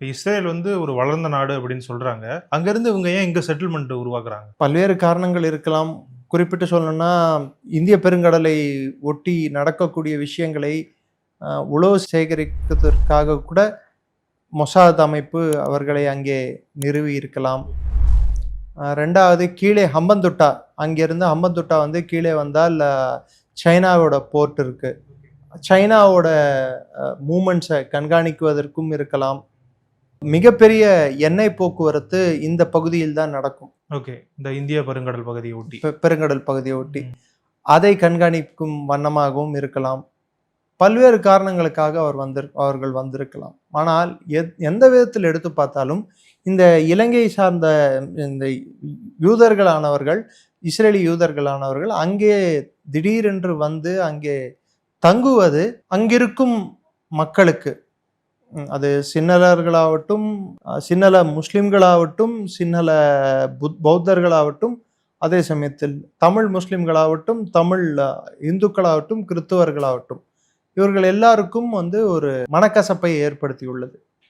இப்போ இஸ்ரேல் வந்து ஒரு வளர்ந்த நாடு அப்படின்னு சொல்கிறாங்க அங்கேருந்து இவங்க ஏன் இங்கே செட்டில்மெண்ட் உருவாக்குறாங்க? பல்வேறு காரணங்கள் இருக்கலாம். குறிப்பிட்டு சொல்லணும்னா இந்திய பெருங்கடலை ஒட்டி நடக்கக்கூடிய விஷயங்களை உழவு உளவு சேகரிப்பதற்காக கூட மொசாத் அமைப்பு அவர்களை அங்கே நிறுவி இருக்கலாம். ரெண்டாவது கீழே ஹம்பந்துட்டா. அங்கேருந்து ஹம்பந்துட்டா வந்து கீழே வந்தால் சைனாவோட போர்ட் இருக்குது சைனாவோட மூமெண்ட்ஸை கண்காணிக்குவதற்கும் இருக்கலாம். மிகப்பெரிய எண்ணெய் போக்குவரத்து இந்த பகுதியில் தான் நடக்கும். ஓகே இந்த இந்திய பெருங்கடல் பகுதியை ஒட்டி. பெருங்கடல் பகுதியை ஒட்டி. அதை கண்காணிக்கும் வண்ணமாகவும் இருக்கலாம். பல்வேறு காரணங்களுக்காக அவர் வந்து அவர்கள் வந்திருக்கலாம். ஆனால் எத் எந்த விதத்தில் எடுத்து பார்த்தாலும் இந்த இலங்கை சார்ந்த இந்த யூதர்களானவர்கள் இஸ்ரேலி யூதர்களானவர்கள் அங்கே திடீரென்று வந்து அங்கே தங்குவது அங்கிருக்கும் மக்களுக்கு அது சின்னலர்களாகட்டும் சின்னல முஸ்லிம்களாகட்டும் சின்னல புத் பௌத்தர்களாகட்டும் அதே சமயத்தில் தமிழ் முஸ்லிம்களாகட்டும் தமிழ் இந்துக்களாகட்டும் கிறிஸ்தவர்களாகட்டும் இவர்கள் எல்லாருக்கும் வந்து ஒரு மனக்கசப்பை ஏற்படுத்தியுள்ளது.